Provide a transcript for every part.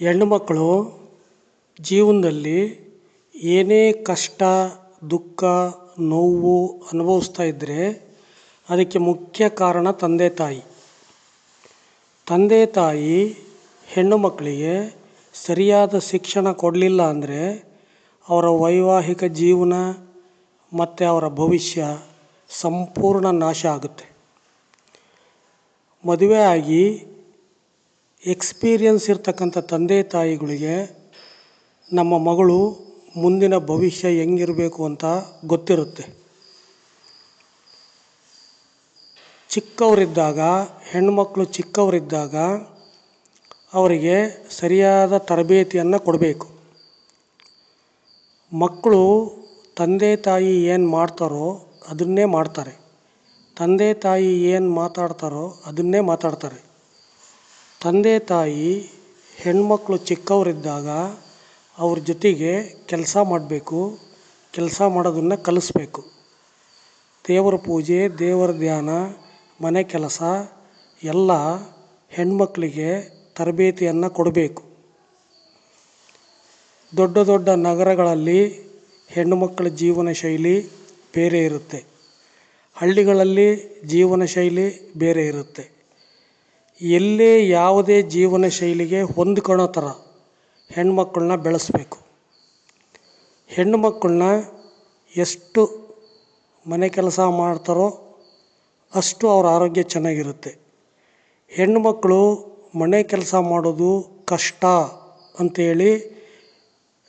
ಹೆಣ್ಣುಮಕ್ಕಳು ಜೀವನದಲ್ಲಿ ಏನೇ ಕಷ್ಟ, ದುಃಖ, ನೋವು ಅನುಭವಿಸ್ತಾ ಇದ್ದರೆ ಅದಕ್ಕೆ ಮುಖ್ಯ ಕಾರಣ ತಂದೆ ತಾಯಿ. ತಂದೆ ತಾಯಿ ಹೆಣ್ಣು ಮಕ್ಕಳಿಗೆ ಸರಿಯಾದ ಶಿಕ್ಷಣ ಕೊಡಲಿಲ್ಲ ಅಂದರೆ ಅವರ ವೈವಾಹಿಕ ಜೀವನ ಮತ್ತು ಅವರ ಭವಿಷ್ಯ ಸಂಪೂರ್ಣ ನಾಶ ಆಗುತ್ತೆ. ಮದುವೆ ಆಗಿ ಎಕ್ಸ್ಪೀರಿಯನ್ಸ್ ಇರ್ತಕ್ಕಂಥ ತಂದೆ ತಾಯಿಗಳಿಗೆ ನಮ್ಮ ಮಗಳು ಮುಂದಿನ ಭವಿಷ್ಯ ಹೆಂಗಿರಬೇಕು ಅಂತ ಗೊತ್ತಿರುತ್ತೆ. ಚಿಕ್ಕವರಿದ್ದಾಗ, ಹೆಣ್ಮಕ್ಳು ಚಿಕ್ಕವರಿದ್ದಾಗ ಅವರಿಗೆ ಸರಿಯಾದ ತರಬೇತಿಯನ್ನು ಕೊಡಬೇಕು. ಮಕ್ಕಳು ತಂದೆ ತಾಯಿ ಏನು ಮಾಡ್ತಾರೋ ಅದನ್ನೇ ಮಾಡ್ತಾರೆ. ತಂದೆ ತಾಯಿ ಏನು ಮಾತಾಡ್ತಾರೋ ಅದನ್ನೇ ಮಾತಾಡ್ತಾರೆ. ತಂದೆ ತಾಯಿ ಹೆಣ್ಮಕ್ಳು ಚಿಕ್ಕವರಿದ್ದಾಗ ಅವ್ರ ಜೊತೆಗೆ ಕೆಲಸ ಮಾಡಬೇಕು, ಕೆಲಸ ಮಾಡೋದನ್ನು ಕಲಿಸ್ಬೇಕು. ದೇವರ ಪೂಜೆ, ದೇವರ ಧ್ಯಾನ, ಮನೆ ಕೆಲಸ ಎಲ್ಲ ಹೆಣ್ಮಕ್ಕಳಿಗೆ ತರಬೇತಿಯನ್ನು ಕೊಡಬೇಕು. ದೊಡ್ಡ ದೊಡ್ಡ ನಗರಗಳಲ್ಲಿ ಹೆಣ್ಣುಮಕ್ಕಳ ಜೀವನ ಶೈಲಿ ಬೇರೆ ಇರುತ್ತೆ. ಹಳ್ಳಿಗಳಲ್ಲಿ ಜೀವನ ಶೈಲಿ ಬೇರೆ ಇರುತ್ತೆ. ಎಲ್ಲೇ ಯಾವುದೇ ಜೀವನ ಶೈಲಿಗೆ ಹೊಂದ್ಕೊಳ್ಳೋ ಥರ ಹೆಣ್ಮಕ್ಕಳನ್ನ ಬೆಳೆಸಬೇಕು. ಹೆಣ್ಣು ಎಷ್ಟು ಮನೆ ಕೆಲಸ ಮಾಡ್ತಾರೋ ಅಷ್ಟು ಅವ್ರ ಆರೋಗ್ಯ ಚೆನ್ನಾಗಿರುತ್ತೆ. ಹೆಣ್ಣು ಮಕ್ಕಳು ಮನೆ ಕೆಲಸ ಮಾಡೋದು ಕಷ್ಟ ಅಂಥೇಳಿ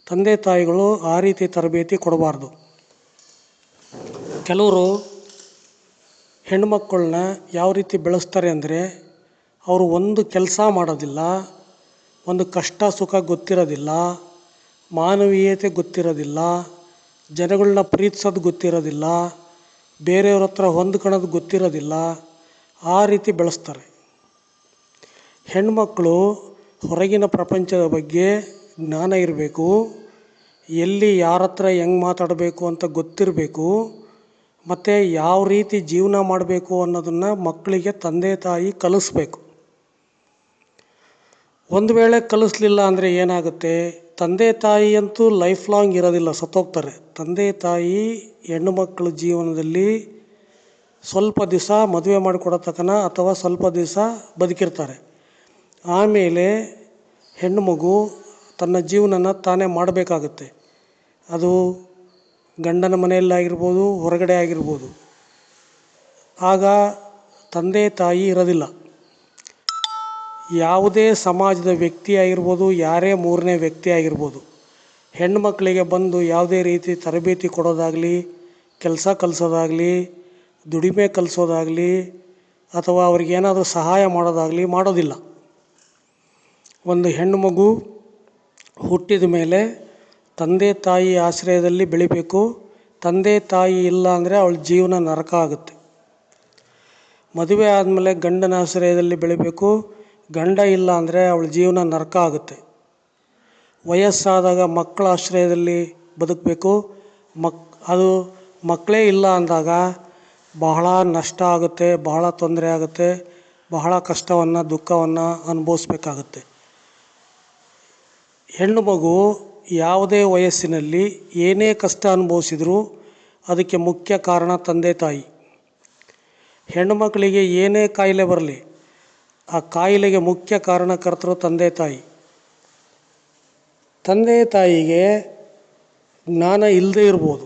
ತಂದೆ ತಾಯಿಗಳು ಆ ರೀತಿ ತರಬೇತಿ ಕೊಡಬಾರ್ದು. ಕೆಲವರು ಹೆಣ್ಮಕ್ಕಳನ್ನ ಯಾವ ರೀತಿ ಬೆಳೆಸ್ತಾರೆ ಅಂದರೆ ಅವರು ಒಂದು ಕೆಲಸ ಮಾಡೋದಿಲ್ಲ, ಒಂದು ಕಷ್ಟ ಸುಖ ಗೊತ್ತಿರೋದಿಲ್ಲ, ಮಾನವೀಯತೆ ಗೊತ್ತಿರೋದಿಲ್ಲ ಜನಗಳನ್ನ ಪ್ರೀತಿಸೋದು ಗೊತ್ತಿರೋದಿಲ್ಲ, ಬೇರೆಯವ್ರ ಹತ್ರ ಹೊಂದ್ಕೊಳೋದು ಗೊತ್ತಿರೋದಿಲ್ಲ, ಆ ರೀತಿ ಬೆಳೆಸ್ತಾರೆ. ಹೆಣ್ಮಕ್ಕಳು ಹೊರಗಿನ ಪ್ರಪಂಚದ ಬಗ್ಗೆ ಜ್ಞಾನ ಇರಬೇಕು, ಎಲ್ಲಿ ಯಾರ ಹತ್ರ ಹೆಂಗೆ ಮಾತಾಡಬೇಕು ಅಂತ ಗೊತ್ತಿರಬೇಕು, ಮತ್ತು ಯಾವ ರೀತಿ ಜೀವನ ಮಾಡಬೇಕು ಅನ್ನೋದನ್ನು ಮಕ್ಕಳಿಗೆ ತಂದೆ ತಾಯಿ ಕಲಿಸ್ಬೇಕು. ಒಂದು ವೇಳೆ ಕಲಿಸ್ಲಿಲ್ಲ ಅಂದರೆ ಏನಾಗುತ್ತೆ? ತಂದೆ ತಾಯಿ ಅಂತೂ ಲೈಫ್ ಲಾಂಗ್ ಇರೋದಿಲ್ಲ, ಸತ್ತೋಗ್ತಾರೆ. ತಂದೆ ತಾಯಿ, ಹೆಣ್ಣು ಮಕ್ಕಳ ಜೀವನದಲ್ಲಿ ಸ್ವಲ್ಪ ದಿವಸ ಮದುವೆ ಮಾಡಿಕೊಡೋ ತನಕ ಅಥವಾ ಸ್ವಲ್ಪ ದಿವಸ ಬದುಕಿರ್ತಾರೆ. ಆಮೇಲೆ ಹೆಣ್ಣು ಮಗು ತನ್ನ ಜೀವನನ ತಾನೇ ಮಾಡಬೇಕಾಗುತ್ತೆ. ಅದು ಗಂಡನ ಮನೆಯಲ್ಲಾಗಿರ್ಬೋದು, ಹೊರಗಡೆ ಆಗಿರ್ಬೋದು. ಆಗ ತಂದೆ ತಾಯಿ ಇರೋದಿಲ್ಲ. ಯಾವುದೇ ಸಮಾಜದ ವ್ಯಕ್ತಿ ಆಗಿರ್ಬೋದು, ಯಾರೇ ಮೂರನೇ ವ್ಯಕ್ತಿ ಆಗಿರ್ಬೋದು, ಹೆಣ್ಣು ಮಕ್ಕಳಿಗೆ ಬಂದು ಯಾವುದೇ ರೀತಿ ತರಬೇತಿ ಕೊಡೋದಾಗಲಿ, ಕೆಲಸ ಕಲಿಸೋದಾಗ್ಲಿ, ದುಡಿಮೆ ಕಲಿಸೋದಾಗಲಿ, ಅಥವಾ ಅವ್ರಿಗೇನಾದರೂ ಸಹಾಯ ಮಾಡೋದಾಗಲಿ ಮಾಡೋದಿಲ್ಲ. ಒಂದು ಹೆಣ್ಣು ಮಗು ಹುಟ್ಟಿದ ಮೇಲೆ ತಂದೆ ತಾಯಿ ಆಶ್ರಯದಲ್ಲಿ ಬೆಳಿಬೇಕು. ತಂದೆ ತಾಯಿ ಇಲ್ಲ ಅಂದರೆ ಅವಳ ಜೀವನ ನರಕ ಆಗುತ್ತೆ. ಮದುವೆ ಆದಮೇಲೆ ಗಂಡನ ಆಶ್ರಯದಲ್ಲಿ ಬೆಳಿಬೇಕು. ಗಂಡ ಇಲ್ಲ ಅಂದರೆ ಅವಳ ಜೀವನ ನರಕ ಆಗುತ್ತೆ. ವಯಸ್ಸಾದಾಗ ಮಕ್ಕಳ ಆಶ್ರಯದಲ್ಲಿ ಬದುಕಬೇಕು. ಮಕ್, ಅದು ಮಕ್ಕಳೇ ಇಲ್ಲ ಅಂದಾಗ ಬಹಳ ನಷ್ಟ ಆಗುತ್ತೆ, ಬಹಳ ತೊಂದರೆ ಆಗುತ್ತೆ, ಬಹಳ ಕಷ್ಟವನ್ನು, ದುಃಖವನ್ನು ಅನುಭವಿಸ್ಬೇಕಾಗುತ್ತೆ. ಹೆಣ್ಣು ಮಗು ಯಾವುದೇ ವಯಸ್ಸಿನಲ್ಲಿ ಏನೇ ಕಷ್ಟ ಅನುಭವಿಸಿದರೂ ಅದಕ್ಕೆ ಮುಖ್ಯ ಕಾರಣ ತಂದೆ ತಾಯಿ. ಹೆಣ್ಣು ಮಕ್ಕಳಿಗೆ ಏನೇ ಕಾಯಿಲೆ ಬರಲಿ ಆ ಕಾಯಿಲೆಗೆ ಮುಖ್ಯ ಕಾರಣಕರ್ತರು ತಂದೆ ತಾಯಿ. ತಂದೆ ತಾಯಿಗೆ ಜ್ಞಾನ ಇಲ್ಲದೆ ಇರ್ಬೋದು,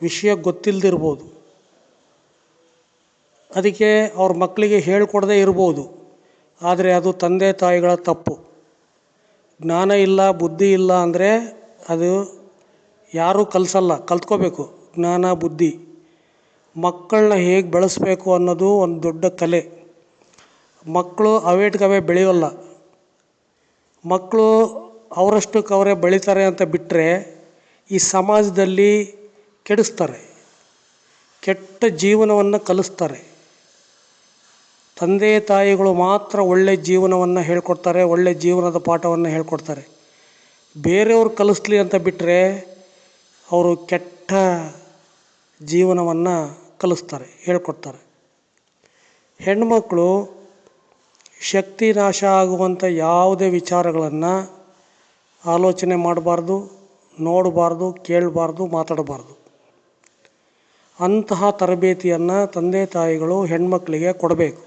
ವಿಷಯ ಗೊತ್ತಿಲ್ಲದಿರ್ಬೋದು ಅದಕ್ಕೆ ಅವ್ರ ಮಕ್ಕಳಿಗೆ ಹೇಳ್ಕೊಡದೇ ಇರ್ಬೋದು, ಆದರೆ ಅದು ತಂದೆ ತಾಯಿಗಳ ತಪ್ಪು. ಜ್ಞಾನ ಇಲ್ಲ, ಬುದ್ಧಿ ಇಲ್ಲ ಅಂದರೆ ಅದು ಯಾರೂ ಕಲಿಸಲ್ಲ, ಕಲ್ತ್ಕೋಬೇಕು. ಜ್ಞಾನ, ಬುದ್ಧಿ. ಮಕ್ಕಳನ್ನ ಹೇಗೆ ಬೆಳೆಸಬೇಕು ಅನ್ನೋದು ಒಂದು ದೊಡ್ಡ ಕಲೆ. ಮಕ್ಕಳು ಅವೇಟ್ಗವೇ ಬೆಳೆಯೋಲ್ಲ. ಮಕ್ಕಳು ಅವರಷ್ಟಕ್ಕೆ ಅವರೇ ಬೆಳೀತಾರೆ ಅಂತ ಬಿಟ್ಟರೆ ಈ ಸಮಾಜದಲ್ಲಿ ಕೆಡಿಸ್ತಾರೆ. ಕೆಟ್ಟ ಜೀವನವನ್ನು ಕಲಿಸ್ತಾರೆ. ತಂದೆ ತಾಯಿಗಳು ಮಾತ್ರ ಒಳ್ಳೆಯ ಜೀವನವನ್ನು ಹೇಳ್ಕೊಡ್ತಾರೆ ಒಳ್ಳೆಯ ಜೀವನದ ಪಾಠವನ್ನು ಹೇಳ್ಕೊಡ್ತಾರೆ. ಬೇರೆಯವ್ರು ಕಲಿಸ್ಲಿ ಅಂತ ಬಿಟ್ಟರೆ ಅವರು ಕೆಟ್ಟ ಜೀವನವನ್ನು ಕಲಿಸ್ತಾರೆ, ಹೇಳ್ಕೊಡ್ತಾರೆ. ಹೆಣ್ಮಕ್ಕಳು ಶಕ್ತಿ ನಾಶ ಆಗುವಂಥ ಯಾವುದೇ ವಿಚಾರಗಳನ್ನು ಆಲೋಚನೆ ಮಾಡಬಾರ್ದು, ನೋಡಬಾರ್ದು, ಕೇಳಬಾರ್ದು, ಮಾತಾಡಬಾರ್ದು. ಅಂತಹ ತರಬೇತಿಯನ್ನು ತಂದೆ ತಾಯಿಗಳು ಹೆಣ್ಮಕ್ಕಳಿಗೆ ಕೊಡಬೇಕು.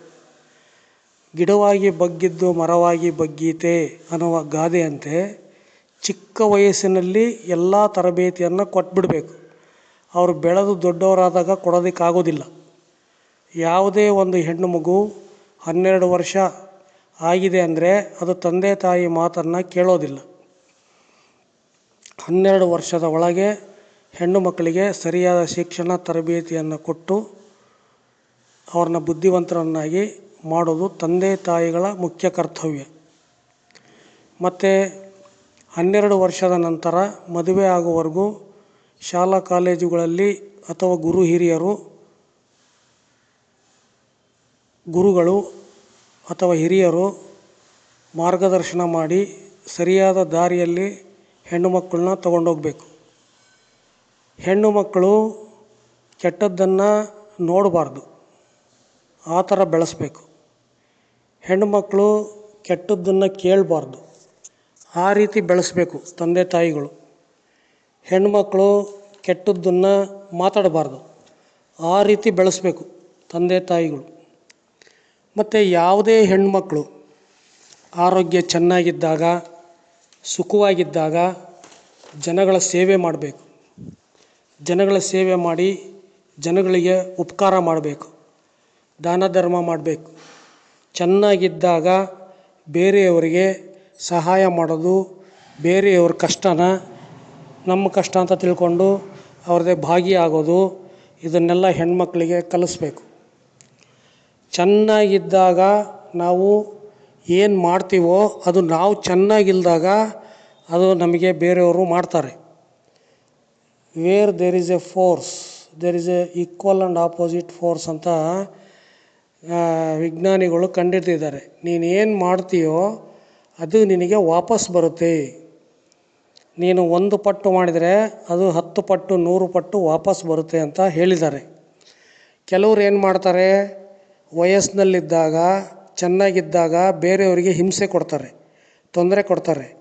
ಗಿಡವಾಗಿ ಬಗ್ಗಿದ್ದು ಮರವಾಗಿ ಬಗ್ಗೀತೆ ಅನ್ನುವ ಗಾದೆಯಂತೆ ಚಿಕ್ಕ ವಯಸ್ಸಿನಲ್ಲಿ ಎಲ್ಲ ತರಬೇತಿಯನ್ನು ಕೊಟ್ಬಿಡಬೇಕು. ಅವರು ಬೆಳೆದು ದೊಡ್ಡವರಾದಾಗ ಕೊಡೋದಕ್ಕಾಗೋದಿಲ್ಲ. ಯಾವುದೇ ಒಂದು ಹೆಣ್ಣು ಮಗು ಹನ್ನೆರಡು ವರ್ಷ ಆಗಿದೆ ಅಂದರೆ ಅದು ತಂದೆ ತಾಯಿ ಮಾತನ್ನು ಕೇಳೋದಿಲ್ಲ. ಹನ್ನೆರಡು ವರ್ಷದ ಒಳಗೆ ಹೆಣ್ಣು ಮಕ್ಕಳಿಗೆ ಸರಿಯಾದ ಶಿಕ್ಷಣ ತರಬೇತಿಯನ್ನು ಕೊಟ್ಟು ಅವ್ರನ್ನ ಬುದ್ಧಿವಂತರನ್ನಾಗಿ ಮಾಡೋದು ತಂದೆ ತಾಯಿಗಳ ಮುಖ್ಯ ಕರ್ತವ್ಯ. ಮತ್ತು ಹನ್ನೆರಡು ವರ್ಷದ ನಂತರ ಮದುವೆ ಆಗುವವರೆಗೂ ಶಾಲಾ ಕಾಲೇಜುಗಳಲ್ಲಿ ಅಥವಾ ಗುರು ಹಿರಿಯರು ಗುರುಗಳು ಅಥವಾ ಹಿರಿಯರು ಮಾರ್ಗದರ್ಶನ ಮಾಡಿ ಸರಿಯಾದ ದಾರಿಯಲ್ಲಿ ಹೆಣ್ಣು ಮಕ್ಕಳನ್ನ ತಗೊಂಡೋಗಬೇಕು. ಹೆಣ್ಣು ಮಕ್ಕಳು ಕೆಟ್ಟದ್ದನ್ನು ನೋಡಬಾರ್ದು. ಆ ಥರ ಬೆಳೆಸ್ಬೇಕು. ಹೆಣ್ಣು ಮಕ್ಕಳು ಕೆಟ್ಟದ್ದನ್ನು ಕೇಳಬಾರ್ದು. ಆ ರೀತಿ ಬೆಳೆಸಬೇಕು ತಂದೆ ತಾಯಿಗಳು. ಹೆಣ್ಣುಮಕ್ಕಳು ಕೆಟ್ಟದ್ದನ್ನು ಮಾತಾಡಬಾರ್ದು. ಆ ರೀತಿ ಬೆಳೆಸಬೇಕು ತಂದೆ ತಾಯಿಗಳು. ಮತ್ತು ಯಾವುದೇ ಹೆಣ್ಮಕ್ಳು ಆರೋಗ್ಯ ಚೆನ್ನಾಗಿದ್ದಾಗ, ಸುಖವಾಗಿದ್ದಾಗ ಜನಗಳ ಸೇವೆ ಮಾಡಬೇಕು. ಜನಗಳ ಸೇವೆ ಮಾಡಿ ಜನಗಳಿಗೆ ಉಪಕಾರ ಮಾಡಬೇಕು. ದಾನ ಧರ್ಮ ಮಾಡಬೇಕು. ಚೆನ್ನಾಗಿದ್ದಾಗ ಬೇರೆಯವರಿಗೆ ಸಹಾಯ ಮಾಡೋದು ಬೇರೆಯವ್ರ ಕಷ್ಟನ ನಮ್ಮ ಕಷ್ಟ ಅಂತ ತಿಳ್ಕೊಂಡು ಅವ್ರದ್ದೇ ಭಾಗಿಯಾಗೋದು ಇದನ್ನೆಲ್ಲ ಹೆಣ್ಮಕ್ಳಿಗೆ ಕಲಿಸ್ಬೇಕು. ಚೆನ್ನಾಗಿದ್ದಾಗ ನಾವು ಏನು ಮಾಡ್ತೀವೋ ಅದು ನಾವು ಚೆನ್ನಾಗಿಲ್ದಾಗ ಅದು ನಮಗೆ ಬೇರೆಯವರು ಮಾಡ್ತಾರೆ. Where there is a force there is a equal and opposite force ಅಂತ ವಿಜ್ಞಾನಿಗಳು ಕಂಡಿಡ್ತಿದ್ದಾರೆ ನೀನು ಏನು ಮಾಡ್ತೀಯೋ ಅದು ನಿನಗೆ ವಾಪಸ್ ಬರುತ್ತೆ. ನೀನು ಒಂದು ಪಟ್ಟು ಮಾಡಿದರೆ ಅದು ಹತ್ತು ಪಟ್ಟು, ನೂರು ಪಟ್ಟು ವಾಪಸ್ ಬರುತ್ತೆ ಅಂತ ಹೇಳಿದ್ದಾರೆ. ಕೆಲವ್ರು ಏನು ಮಾಡ್ತಾರೆ? ವಯಸ್ಸಿನಲ್ಲಿದ್ದಾಗ, ಚೆನ್ನಾಗಿದ್ದಾಗ ಬೇರೆಯವರಿಗೆ ಹಿಂಸೆ ಕೊಡ್ತಾರೆ, ತೊಂದರೆ ಕೊಡ್ತಾರೆ.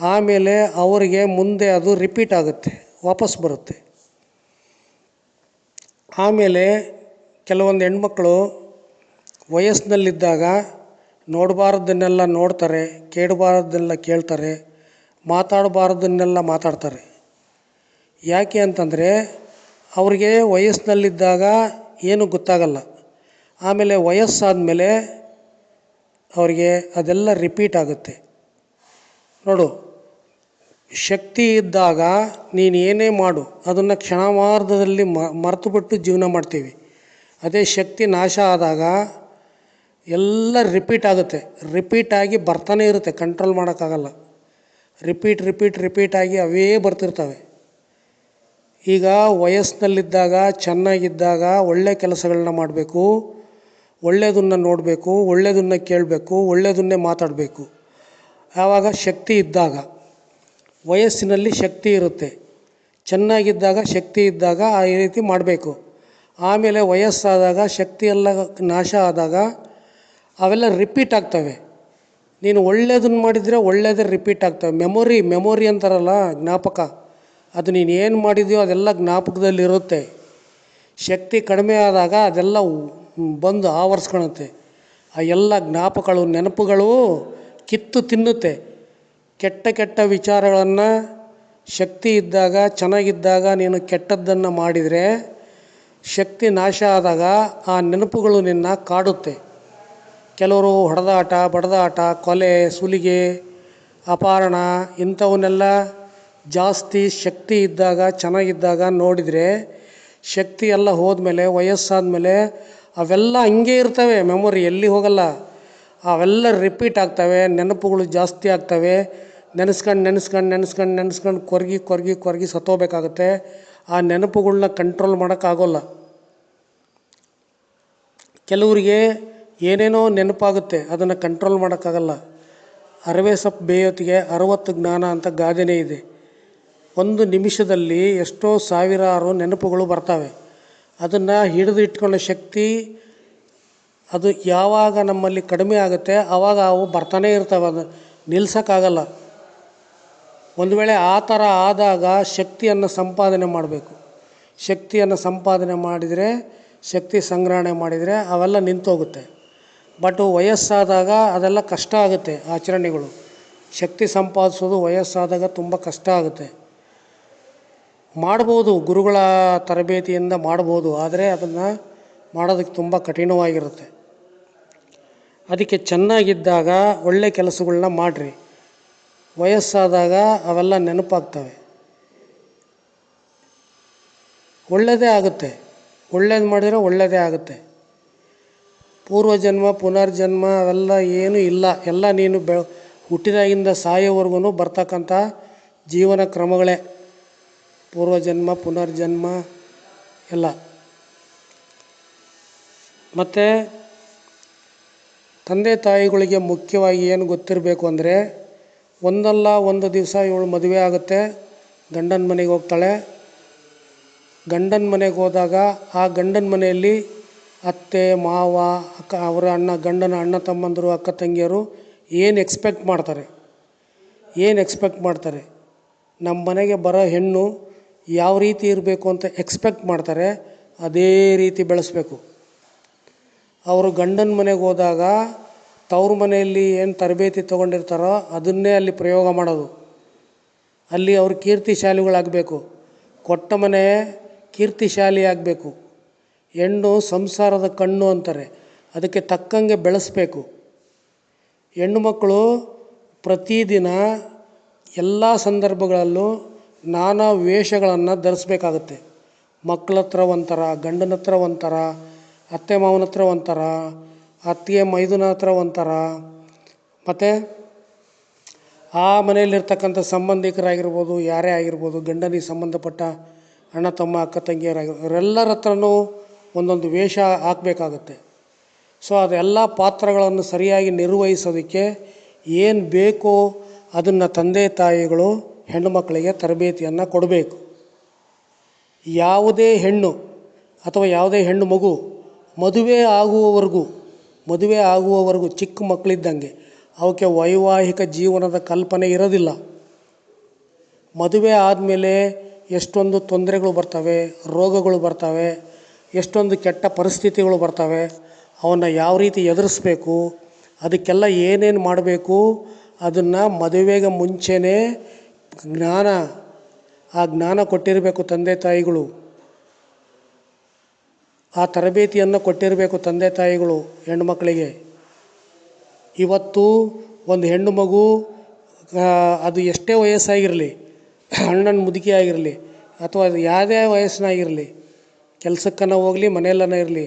ಆಮೇಲೆ ಅವರಿಗೆ ಮುಂದೆ ಅದು ರಿಪೀಟ್ ಆಗುತ್ತೆ, ವಾಪಸ್ ಬರುತ್ತೆ. ಆಮೇಲೆ ಕೆಲವೊಂದು ಹೆಣ್ಮಕ್ಳು ವಯಸ್ಸಿನಲ್ಲಿದ್ದಾಗ ನೋಡಬಾರ್ದನ್ನೆಲ್ಲ ನೋಡ್ತಾರೆ, ಕೇಳಬಾರ್ದನ್ನೆಲ್ಲ ಕೇಳ್ತಾರೆ, ಮಾತಾಡಬಾರ್ದನ್ನೆಲ್ಲ ಮಾತಾಡ್ತಾರೆ. ಯಾಕೆ ಅಂತಂದರೆ, ಅವ್ರಿಗೆ ವಯಸ್ಸಿನಲ್ಲಿದ್ದಾಗ ಏನೂ ಗೊತ್ತಾಗಲ್ಲ. ಆಮೇಲೆ ವಯಸ್ಸಾದ ಮೇಲೆ ಅವರಿಗೆ ಅದೆಲ್ಲ ರಿಪೀಟ್ ಆಗುತ್ತೆ. ನೋಡು, ಶಕ್ತಿ ಇದ್ದಾಗ ನೀನು ಏನೇ ಮಾಡು, ಅದನ್ನು ಕ್ಷಣಮಾರ್ಧದಲ್ಲಿ ಮರೆತುಬಿಟ್ಟು ಜೀವನ ಮಾಡ್ತೀವಿ. ಅದೇ ಶಕ್ತಿ ನಾಶ ಆದಾಗ ಎಲ್ಲ ರಿಪೀಟ್ ಆಗುತ್ತೆ. ರಿಪೀಟ್ ಆಗಿ ಬರ್ತಾನೆ ಇರುತ್ತೆ ಕಂಟ್ರೋಲ್ ಮಾಡೋಕ್ಕಾಗಲ್ಲ. ರಿಪೀಟ್ ರಿಪೀಟ್ ರಿಪೀಟ್ ಆಗಿ ಅವೇ ಬರ್ತಿರ್ತವೆ. ಈಗ ವಯಸ್ಸಿನಲ್ಲಿದ್ದಾಗ ಚೆನ್ನಾಗಿದ್ದಾಗ ಒಳ್ಳೆ ಕೆಲಸಗಳನ್ನ ಮಾಡಬೇಕು. ಒಳ್ಳೆಯದನ್ನು ನೋಡಬೇಕು, ಒಳ್ಳೆಯದನ್ನ ಕೇಳಬೇಕು, ಒಳ್ಳೆಯದನ್ನೇ ಮಾತಾಡಬೇಕು. ಆವಾಗ ಶಕ್ತಿ ಇದ್ದಾಗ, ವಯಸ್ಸಿನಲ್ಲಿ ಶಕ್ತಿ ಇರುತ್ತೆ. ಚೆನ್ನಾಗಿದ್ದಾಗ ಶಕ್ತಿ ಇದ್ದಾಗ ಆ ರೀತಿ ಮಾಡಬೇಕು. ಆಮೇಲೆ ವಯಸ್ಸಾದಾಗ ಶಕ್ತಿ ಎಲ್ಲ ನಾಶ ಆದಾಗ ಅವೆಲ್ಲ ರಿಪೀಟ್ ಆಗ್ತವೆ. ನೀನು ಒಳ್ಳೆಯದನ್ನು ಮಾಡಿದರೆ ಒಳ್ಳೆಯದೇ ರಿಪೀಟ್ ಆಗ್ತವೆ. ಮೆಮೊರಿ ಮೆಮೊರಿ ಅಂತಾರಲ್ಲ ಜ್ಞಾಪಕ. ಅದು ನೀನು ಏನು ಮಾಡಿದೆಯೋ ಅದೆಲ್ಲ ಜ್ಞಾಪಕದಲ್ಲಿರುತ್ತೆ. ಶಕ್ತಿ ಕಡಿಮೆ ಆದಾಗ ಅದೆಲ್ಲ ಬಂದು ಆವರಿಸ್ಕೊಳುತ್ತೆ ಆ ಎಲ್ಲ ಜ್ಞಾಪಕಗಳು, ನೆನಪುಗಳು ಕಿತ್ತು ತಿನ್ನುತ್ತೆ. ಕೆಟ್ಟ ಕೆಟ್ಟ ವಿಚಾರಗಳನ್ನು ಶಕ್ತಿ ಇದ್ದಾಗ, ಚೆನ್ನಾಗಿದ್ದಾಗ ನೀನು ಕೆಟ್ಟದ್ದನ್ನು ಮಾಡಿದರೆ ಶಕ್ತಿ ನಾಶ ಆದಾಗ ಆ ನೆನಪುಗಳು ನಿನ್ನ ಕಾಡುತ್ತೆ. ಕೆಲವರು ಹೊಡೆದಾಟ, ಬಡದಾಟ, ಕೊಲೆ, ಸುಲಿಗೆ, ಅಪಹರಣ ಇಂಥವನ್ನೆಲ್ಲ ಜಾಸ್ತಿ ಶಕ್ತಿ ಇದ್ದಾಗ, ಚೆನ್ನಾಗಿದ್ದಾಗ ನೋಡಿದರೆ ಶಕ್ತಿ ಎಲ್ಲ ಹೋದ ಮೇಲೆ ವಯಸ್ಸಾದ ವಯಸ್ಸಾದಮೇಲೆ ಅವೆಲ್ಲ ಹಂಗೆ ಇರ್ತವೆ ಮೆಮೊರಿ ಎಲ್ಲಿ ಹೋಗಲ್ಲ. ಅವೆಲ್ಲ ರಿಪೀಟ್ ಆಗ್ತವೆ, ನೆನಪುಗಳು ಜಾಸ್ತಿ ಆಗ್ತವೆ. ನೆನೆಸ್ಕೊಂಡು ನೆನೆಸ್ಕೊಂಡು ನೆನೆಸ್ಕೊಂಡು ನೆನೆಸ್ಕೊಂಡು ಕೊರಗಿ ಕೊರಗಿ ಕೊರಗಿ ಸತ್ತೋಗ್ಬೇಕಾಗುತ್ತೆ. ಆ ನೆನಪುಗಳನ್ನ ಕಂಟ್ರೋಲ್ ಮಾಡೋಕ್ಕಾಗೋಲ್ಲ. ಕೆಲವರಿಗೆ ಏನೇನೋ ನೆನಪಾಗುತ್ತೆ, ಅದನ್ನು ಕಂಟ್ರೋಲ್ ಮಾಡೋಕ್ಕಾಗಲ್ಲ. ಅರವೇ ಸೊಪ್ಪು ಬೇಯೋತಿಗೆ ಅರವತ್ತು ಜ್ಞಾನ ಅಂತ ಗಾದೆನೇ ಇದೆ. ಒಂದು ನಿಮಿಷದಲ್ಲಿ ಎಷ್ಟೋ ಸಾವಿರಾರು ನೆನಪುಗಳು ಬರ್ತವೆ. ಅದನ್ನು ಹಿಡಿದು ಇಟ್ಕೊಳ್ಳೋ ಶಕ್ತಿ ಅದು ಯಾವಾಗ ನಮ್ಮಲ್ಲಿ ಕಡಿಮೆ ಆಗುತ್ತೆ ಆವಾಗ ಅವು ಬರ್ತಾನೆ ಇರ್ತವೆ. ಅದು ನಿಲ್ಸೋಕ್ಕಾಗಲ್ಲ. ಒಂದು ವೇಳೆ ಆ ಥರ ಆದಾಗ ಶಕ್ತಿಯನ್ನು ಸಂಪಾದನೆ ಮಾಡಬೇಕು. ಶಕ್ತಿಯನ್ನು ಸಂಪಾದನೆ ಮಾಡಿದರೆ, ಶಕ್ತಿ ಸಂಗ್ರಹಣೆ ಮಾಡಿದರೆ ಅವೆಲ್ಲ ನಿಂತೋಗುತ್ತೆ. ಬಟ್ ವಯಸ್ಸಾದಾಗ ಅದೆಲ್ಲ ಕಷ್ಟ ಆಗುತ್ತೆ ಆಚರಣೆಗಳು. ಶಕ್ತಿ ಸಂಪಾದಿಸೋದು ವಯಸ್ಸಾದಾಗ ತುಂಬ ಕಷ್ಟ ಆಗುತ್ತೆ. ಮಾಡ್ಬೋದು, ಗುರುಗಳ ತರಬೇತಿಯಿಂದ ಮಾಡ್ಬೋದು, ಆದರೆ ಅದನ್ನು ಮಾಡೋದಕ್ಕೆ ತುಂಬ ಕಠಿಣವಾಗಿರುತ್ತೆ. ಅದಕ್ಕೆ ಚೆನ್ನಾಗಿದ್ದಾಗ ಒಳ್ಳೆ ಕೆಲಸಗಳನ್ನ ಮಾಡಿರಿ. ವಯಸ್ಸಾದಾಗ ಅವೆಲ್ಲ ನೆನಪಾಗ್ತವೆ. ಒಳ್ಳೆಯದೇ ಆಗುತ್ತೆ. ಒಳ್ಳೇದು ಮಾಡಿದರೆ ಒಳ್ಳೆಯದೇ ಆಗುತ್ತೆ. ಪೂರ್ವಜನ್ಮ, ಪುನರ್ಜನ್ಮ ಅವೆಲ್ಲ ಏನೂ ಇಲ್ಲ. ಎಲ್ಲ ನೀನು ಬೆ, ಹುಟ್ಟಿದಾಗಿಂದ ಸಾಯೋವರೆಗೂ ಬರ್ತಕ್ಕಂಥ ಜೀವನ ಕ್ರಮಗಳೇ. ಪೂರ್ವಜನ್ಮ, ಪುನರ್ಜನ್ಮ, ಎಲ್ಲ. ಮತ್ತು ತಂದೆ ತಾಯಿಗಳಿಗೆ ಮುಖ್ಯವಾಗಿ ಏನು ಗೊತ್ತಿರಬೇಕು ಅಂದರೆ, ಒಂದಲ್ಲ ಒಂದು ದಿವಸ ಇವಳು ಮದುವೆ ಆಗುತ್ತೆ, ಗಂಡನ ಮನೆಗೆ ಹೋಗ್ತಾಳೆ. ಗಂಡನ ಮನೆಗೆ ಹೋದಾಗ ಆ ಗಂಡನ ಮನೆಯಲ್ಲಿ ಅತ್ತೆ, ಮಾವ, ಅಕ್ಕ, ಅವರ ಅಣ್ಣ, ಗಂಡನ ಅಣ್ಣ ತಮ್ಮಂದರು, ಅಕ್ಕ ತಂಗಿಯರು ಏನು ಎಕ್ಸ್ಪೆಕ್ಟ್ ಮಾಡ್ತಾರೆ? ಏನು ಎಕ್ಸ್ಪೆಕ್ಟ್ ಮಾಡ್ತಾರೆ? ನಮ್ಮ ಮನೆಗೆ ಬರೋ ಹೆಣ್ಣು ಯಾವ ರೀತಿ ಇರಬೇಕು ಅಂತ ಎಕ್ಸ್ಪೆಕ್ಟ್ ಮಾಡ್ತಾರೆ, ಅದೇ ರೀತಿ ಬೆಳೆಸಬೇಕು. ಅವರು ಗಂಡನ ಮನೆಗೆ ಹೋದಾಗ ತವ್ರ ಮನೆಯಲ್ಲಿ ಏನು ತರಬೇತಿ ತೊಗೊಂಡಿರ್ತಾರೋ ಅದನ್ನೇ ಅಲ್ಲಿ ಪ್ರಯೋಗ ಮಾಡೋದು. ಅಲ್ಲಿ ಅವರು ಕೀರ್ತಿಶಾಲಿಗಳಾಗಬೇಕು ಕೊಟ್ಟ ಮನೆ ಕೀರ್ತಿಶಾಲಿ ಆಗಬೇಕು. ಹೆಣ್ಣು ಸಂಸಾರದ ಕಣ್ಣು ಅಂತಾರೆ. ಅದಕ್ಕೆ ತಕ್ಕಂಗೆ ಬೆಳೆಸಬೇಕು. ಹೆಣ್ಣು ಮಕ್ಕಳು ಪ್ರತಿದಿನ ಎಲ್ಲ ಸಂದರ್ಭಗಳಲ್ಲೂ ನಾನಾ ವೇಷಗಳನ್ನು ಧರಿಸ್ಬೇಕಾಗತ್ತೆ. ಮಕ್ಕಳ ಹತ್ರ ಒಂಥರ, ಗಂಡನ ಹತ್ರ ಒಂಥರ, ಅತ್ತೆ ಮಾವನ ಹತ್ರ ಒಂಥರ, ಅತ್ತಿಗೆ ಮೈದುನ ಹತ್ರ ಒಂಥರ. ಮತ್ತು ಆ ಮನೆಯಲ್ಲಿರ್ತಕ್ಕಂಥ ಸಂಬಂಧಿಕರಾಗಿರ್ಬೋದು, ಯಾರೇ ಆಗಿರ್ಬೋದು, ಗಂಡನಿಗೆ ಸಂಬಂಧಪಟ್ಟ ಅಣ್ಣ, ತಮ್ಮ, ಅಕ್ಕ, ತಂಗಿಯರಾಗಿರ್ಬೋದು ಇವರೆಲ್ಲರ ಹತ್ರನೂ ಒಂದೊಂದು ವೇಷ ಹಾಕಬೇಕಾಗತ್ತೆ. ಸೊ, ಅದೆಲ್ಲ ಪಾತ್ರಗಳನ್ನು ಸರಿಯಾಗಿ ನಿರ್ವಹಿಸೋದಕ್ಕೆ ಏನು ಬೇಕೋ ಅದನ್ನು ತಂದೆ ತಾಯಿಗಳು ಹೆಣ್ಣು ಮಕ್ಕಳಿಗೆ ತರಬೇತಿಯನ್ನು ಕೊಡಬೇಕು. ಯಾವುದೇ ಹೆಣ್ಣು ಅಥವಾ ಯಾವುದೇ ಹೆಣ್ಣು ಮಗು ಮದುವೆ ಆಗುವವರೆಗೂ ಮದುವೆ ಆಗುವವರೆಗೂ ಚಿಕ್ಕ ಮಕ್ಕಳಿದ್ದಂಗೆ ಅವಕ್ಕೆ ವೈವಾಹಿಕ ಜೀವನದ ಕಲ್ಪನೆ ಇರೋದಿಲ್ಲ. ಮದುವೆ ಆದಮೇಲೆ ಎಷ್ಟೊಂದು ತೊಂದರೆಗಳು ಬರ್ತವೆ, ರೋಗಗಳು ಬರ್ತವೆ, ಎಷ್ಟೊಂದು ಕೆಟ್ಟ ಪರಿಸ್ಥಿತಿಗಳು ಬರ್ತವೆ, ಅವನ್ನ ಯಾವ ರೀತಿ ಎದುರಿಸ್ಬೇಕು, ಅದಕ್ಕೆಲ್ಲ ಏನೇನು ಮಾಡಬೇಕು, ಅದನ್ನು ಮದುವೆಗೆ ಮುಂಚೆನೇ ಜ್ಞಾನ, ಆ ಜ್ಞಾನ ಕೊಟ್ಟಿರಬೇಕು ತಂದೆ ತಾಯಿಗಳು. ಆ ತರಬೇತಿಯನ್ನು ಕೊಟ್ಟಿರಬೇಕು ತಂದೆ ತಾಯಿಗಳು ಹೆಣ್ಣು ಮಕ್ಕಳಿಗೆ ಇವತ್ತು ಒಂದು ಹೆಣ್ಣು ಮಗು ಅದು ಎಷ್ಟೇ ವಯಸ್ಸಾಗಿರಲಿ, ಅಣ್ಣನ ಮುದುಕಿ ಆಗಿರಲಿ, ಅಥವಾ ಅದು ಯಾವುದೇ ವಯಸ್ಸಿನಾಗಿರಲಿ, ಕೆಲಸಕ್ಕನ ಹೋಗಲಿ, ಮನೆಯಲ್ಲನ ಇರಲಿ,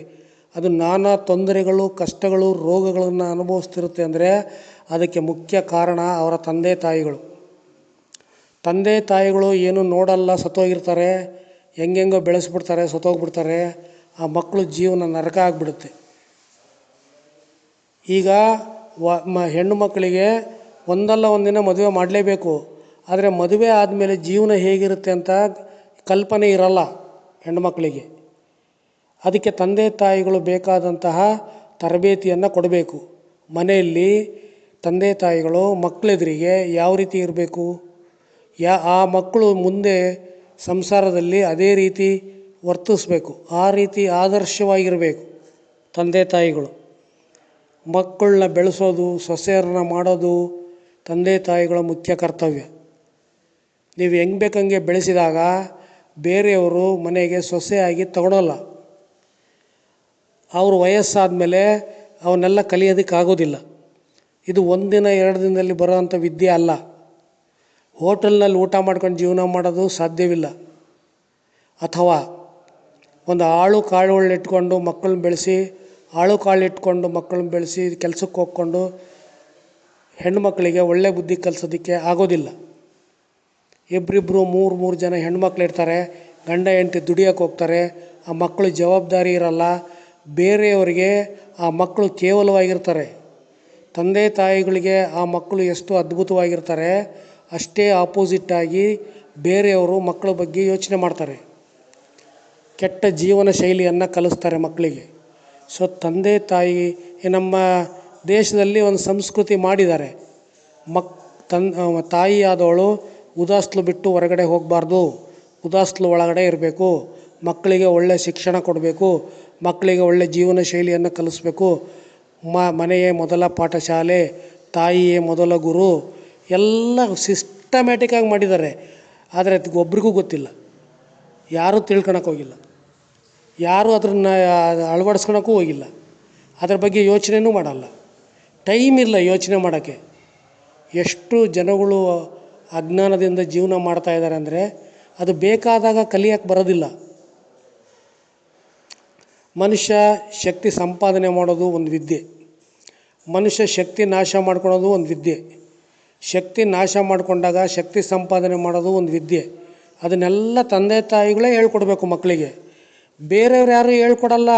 ಅದು ನಾನಾ ತೊಂದರೆಗಳು, ಕಷ್ಟಗಳು, ರೋಗಗಳನ್ನು ಅನುಭವಿಸ್ತಿರುತ್ತೆ ಅಂದರೆ, ಅದಕ್ಕೆ ಮುಖ್ಯ ಕಾರಣ ಅವರ ತಂದೆ ತಾಯಿಗಳು. ತಂದೆ ತಾಯಿಗಳು ಏನು ನೋಡಲ್ಲ, ಸತ್ತೋಗಿರ್ತಾರೆ, ಹೆಂಗೆಂಗೋ ಬೆಳೆಸ್ಬಿಡ್ತಾರೆ, ಸತ್ತೋಗ್ಬಿಡ್ತಾರೆ, ಆ ಮಕ್ಕಳು ಜೀವನ ನರಕ ಆಗಿಬಿಡುತ್ತೆ. ಈಗ ವ, ಮ, ಹೆಣ್ಣು ಮಕ್ಕಳಿಗೆ ಒಂದಲ್ಲ ಒಂದಿನ ಮದುವೆ ಮಾಡಲೇಬೇಕು. ಆದರೆ ಮದುವೆ ಆದಮೇಲೆ ಜೀವನ ಹೇಗಿರುತ್ತೆ ಅಂತ ಕಲ್ಪನೆ ಇರಲ್ಲ ಹೆಣ್ಣು ಮಕ್ಕಳಿಗೆ. ಅದಕ್ಕೆ ತಂದೆ ತಾಯಿಗಳು ಬೇಕಾದಂತಹ ತರಬೇತಿಯನ್ನು ಕೊಡಬೇಕು. ಮನೆಯಲ್ಲಿ ತಂದೆ ತಾಯಿಗಳು ಮಕ್ಕಳೆದುರಿಗೆ ಯಾವ ರೀತಿ ಇರಬೇಕು? ಯಾ, ಆ ಮಕ್ಕಳು ಮುಂದೆ ಸಂಸಾರದಲ್ಲಿ ಅದೇ ರೀತಿ ವರ್ತಿಸ್ಬೇಕು. ಆ ರೀತಿ ಆದರ್ಶವಾಗಿರಬೇಕು ತಂದೆ ತಾಯಿಗಳು. ಮಕ್ಕಳನ್ನ ಬೆಳೆಸೋದು, ಸೊಸೆಯರನ್ನ ಮಾಡೋದು ತಂದೆ ತಾಯಿಗಳ ಮುಖ್ಯ ಕರ್ತವ್ಯ. ನೀವು ಹೆಂಗೆ ಬೇಕಂಗೆ ಬೆಳೆಸಿದಾಗ ಬೇರೆಯವರು ಮನೆಗೆ ಸೊಸೆಯಾಗಿ ತಗೊಳಲ್ಲ. ಅವ್ರ ವಯಸ್ಸಾದಮೇಲೆ ಅವನ್ನೆಲ್ಲ ಕಲಿಯೋದಕ್ಕಾಗೋದಿಲ್ಲ. ಇದು ಒಂದಿನ, ಎರಡು ದಿನದಲ್ಲಿ ಬರೋವಂಥ ವಿದ್ಯೆ ಅಲ್ಲ. ಹೋಟೆಲ್ನಲ್ಲಿ ಊಟ ಮಾಡ್ಕೊಂಡು ಜೀವನ ಮಾಡೋದು ಸಾಧ್ಯವಿಲ್ಲ. ಅಥವಾ ಒಂದು ಆಳು ಕಾಳುಗಳನ್ನ ಇಟ್ಕೊಂಡು ಮಕ್ಕಳನ್ನ ಬೆಳೆಸಿ, ಆಳು ಕಾಳು ಇಟ್ಕೊಂಡು ಮಕ್ಕಳನ್ನ ಬೆಳೆಸಿ ಕೆಲಸಕ್ಕೆ ಹೋಗ್ಕೊಂಡು ಹೆಣ್ಣುಮಕ್ಕಳಿಗೆ ಒಳ್ಳೆ ಬುದ್ಧಿ ಕಲಿಸೋದಕ್ಕೆ ಆಗೋದಿಲ್ಲ. ಇಬ್ಬರಿಬ್ಬರು ಮೂರು ಮೂರು ಜನ ಹೆಣ್ಮಕ್ಳು ಇರ್ತಾರೆ, ಗಂಡ ಹೆಂಡತಿ ದುಡಿಯೋಕೆ ಹೋಗ್ತಾರೆ, ಆ ಮಕ್ಕಳು ಜವಾಬ್ದಾರಿ ಇರಲ್ಲ, ಬೇರೆಯವರಿಗೆ ಆ ಮಕ್ಕಳು ಕೇವಲವಾಗಿರ್ತಾರೆ. ತಂದೆ ತಾಯಿಗಳಿಗೆ ಆ ಮಕ್ಕಳು ಎಷ್ಟು ಅದ್ಭುತವಾಗಿರ್ತಾರೆ ಅಷ್ಟೇ ಆಪೋಸಿಟ್ಟಾಗಿ ಬೇರೆಯವರು ಮಕ್ಕಳ ಬಗ್ಗೆ ಯೋಚನೆ ಮಾಡ್ತಾರೆ. ಕೆಟ್ಟ ಜೀವನ ಶೈಲಿಯನ್ನು ಕಲಿಸ್ತಾರೆ ಮಕ್ಕಳಿಗೆ. ಸೊ ತಂದೆ, ತಾಯಿ ನಮ್ಮ ದೇಶದಲ್ಲಿ ಒಂದು ಸಂಸ್ಕೃತಿ ಮಾಡಿದ್ದಾರೆ. ಮಕ್, ತನ್ ತಾಯಿಯಾದವಳು ಉದಾಸ್ಲು ಬಿಟ್ಟು ಹೊರಗಡೆ ಹೋಗಬಾರ್ದು. ಉದಾಸ್ಲು ಒಳಗಡೆ ಇರಬೇಕು. ಮಕ್ಕಳಿಗೆ ಒಳ್ಳೆಯ ಶಿಕ್ಷಣ ಕೊಡಬೇಕು. ಮಕ್ಕಳಿಗೆ ಒಳ್ಳೆಯ ಜೀವನ ಶೈಲಿಯನ್ನು ಕಲಿಸ್ಬೇಕು. ಮನೆಯೇ ಮೊದಲ ಪಾಠಶಾಲೆ, ತಾಯಿಯೇ ಮೊದಲ ಗುರು. ಎಲ್ಲ ಸಿಸ್ಟಮ್ಯಾಟಿಕ್ಕಾಗಿ ಮಾಡಿದ್ದಾರೆ. ಆದರೆ ಒಬ್ರಿಗೂ ಗೊತ್ತಿಲ್ಲ. ಯಾರೂ ತಿಳ್ಕೊಳಕ್ಕೆ ಹೋಗಿಲ್ಲ. ಯಾರೂ ಅದನ್ನು ಅಳವಡಿಸ್ಕೊಳಕ್ಕೂ ಹೋಗಿಲ್ಲ. ಅದ್ರ ಬಗ್ಗೆ ಯೋಚನೆನೂ ಮಾಡಲ್ಲ. ಟೈಮ್ ಇಲ್ಲ ಯೋಚನೆ ಮಾಡೋಕ್ಕೆ. ಎಷ್ಟು ಜನಗಳು ಅಜ್ಞಾನದಿಂದ ಜೀವನ ಮಾಡ್ತಾ ಇದ್ದಾರೆ ಅಂದರೆ ಅದು ಬೇಕಾದಾಗ ಕಲಿಯಕ್ಕೆ ಬರೋದಿಲ್ಲ. ಮನುಷ್ಯ ಶಕ್ತಿ ಸಂಪಾದನೆ ಮಾಡೋದು ಒಂದು ವಿದ್ಯೆ. ಮನುಷ್ಯ ಶಕ್ತಿ ನಾಶ ಮಾಡ್ಕೊಳೋದು ಒಂದು ವಿದ್ಯೆ. ಶಕ್ತಿ ನಾಶ ಮಾಡಿಕೊಂಡಾಗ ಶಕ್ತಿ ಸಂಪಾದನೆ ಮಾಡೋದು ಒಂದು ವಿದ್ಯೆ. ಅದನ್ನೆಲ್ಲ ತಂದೆ ತಾಯಿಗಳೇ ಹೇಳ್ಕೊಡ್ಬೇಕು ಮಕ್ಕಳಿಗೆ. ಬೇರೆಯವ್ರು ಯಾರೂ ಹೇಳ್ಕೊಡಲ್ಲ.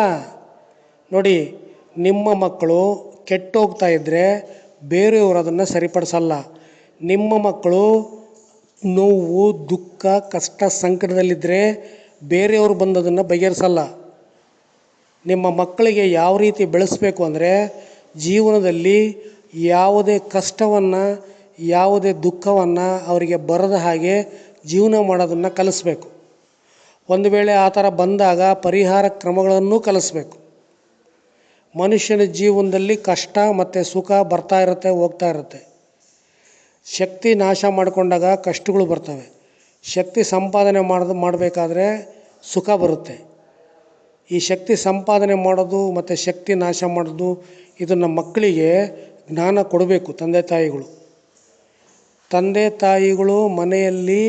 ನೋಡಿ, ನಿಮ್ಮ ಮಕ್ಕಳು ಕೆಟ್ಟೋಗ್ತಾ ಇದ್ದರೆ ಬೇರೆಯವರು ಅದನ್ನು ಸರಿಪಡಿಸಲ್ಲ. ನಿಮ್ಮ ಮಕ್ಕಳು ನೋವು, ದುಃಖ, ಕಷ್ಟ ಸಂಕಟದಲ್ಲಿದ್ದರೆ ಬೇರೆಯವರು ಬಂದದನ್ನು ಬಗೆಹರಿಸಲ್ಲ. ನಿಮ್ಮ ಮಕ್ಕಳಿಗೆ ಯಾವ ರೀತಿ ಬೆಳೆಸಬೇಕು ಅಂದರೆ ಜೀವನದಲ್ಲಿ ಯಾವುದೇ ಕಷ್ಟವನ್ನು ಯಾವುದೇ ದುಃಖವನ್ನು ಅವರಿಗೆ ಬರದ ಹಾಗೆ ಜೀವನ ಮಾಡೋದನ್ನು ಕಲಿಸ್ಬೇಕು. ಒಂದು ವೇಳೆ ಆ ಥರ ಬಂದಾಗ ಪರಿಹಾರ ಕ್ರಮಗಳನ್ನು ಕಲಿಸ್ಬೇಕು. ಮನುಷ್ಯನ ಜೀವನದಲ್ಲಿ ಕಷ್ಟ ಮತ್ತು ಸುಖ ಬರ್ತಾ ಇರುತ್ತೆ, ಹೋಗ್ತಾ ಇರುತ್ತೆ. ಶಕ್ತಿ ನಾಶ ಮಾಡಿಕೊಂಡಾಗ ಕಷ್ಟಗಳು ಬರ್ತವೆ. ಶಕ್ತಿ ಸಂಪಾದನೆ ಮಾಡೋದು, ಮಾಡಬೇಕಾದ್ರೆ ಸುಖ ಬರುತ್ತೆ. ಈ ಶಕ್ತಿ ಸಂಪಾದನೆ ಮಾಡೋದು ಮತ್ತು ಶಕ್ತಿ ನಾಶ ಮಾಡೋದು ಇದನ್ನು ಮಕ್ಕಳಿಗೆ ಜ್ಞಾನ ಕೊಡಬೇಕು, ತಂದೆ ತಾಯಿಗಳು. ತಂದೆ ತಾಯಿಗಳು ಮನೆಯಲ್ಲಿ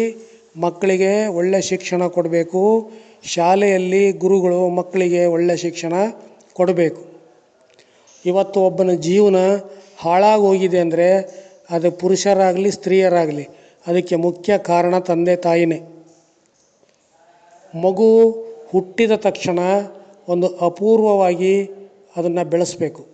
ಮಕ್ಕಳಿಗೆ ಒಳ್ಳೆಯ ಶಿಕ್ಷಣ ಕೊಡಬೇಕು. ಶಾಲೆಯಲ್ಲಿ ಗುರುಗಳು ಮಕ್ಕಳಿಗೆ ಒಳ್ಳೆಯ ಶಿಕ್ಷಣ ಕೊಡಬೇಕು. ಇವತ್ತು ಒಬ್ಬನ ಜೀವನ ಹಾಳಾಗಿ ಹೋಗಿದೆ ಅಂದರೆ ಅದು ಪುರುಷರಾಗಲಿ, ಸ್ತ್ರೀಯರಾಗಲಿ, ಅದಕ್ಕೆ ಮುಖ್ಯ ಕಾರಣ ತಂದೆ ತಾಯಿನೇ. ಮಗು ಹುಟ್ಟಿದ ತಕ್ಷಣ ಒಂದು ಅಪೂರ್ವವಾಗಿ ಅದನ್ನು ಬೆಳೆಸಬೇಕು.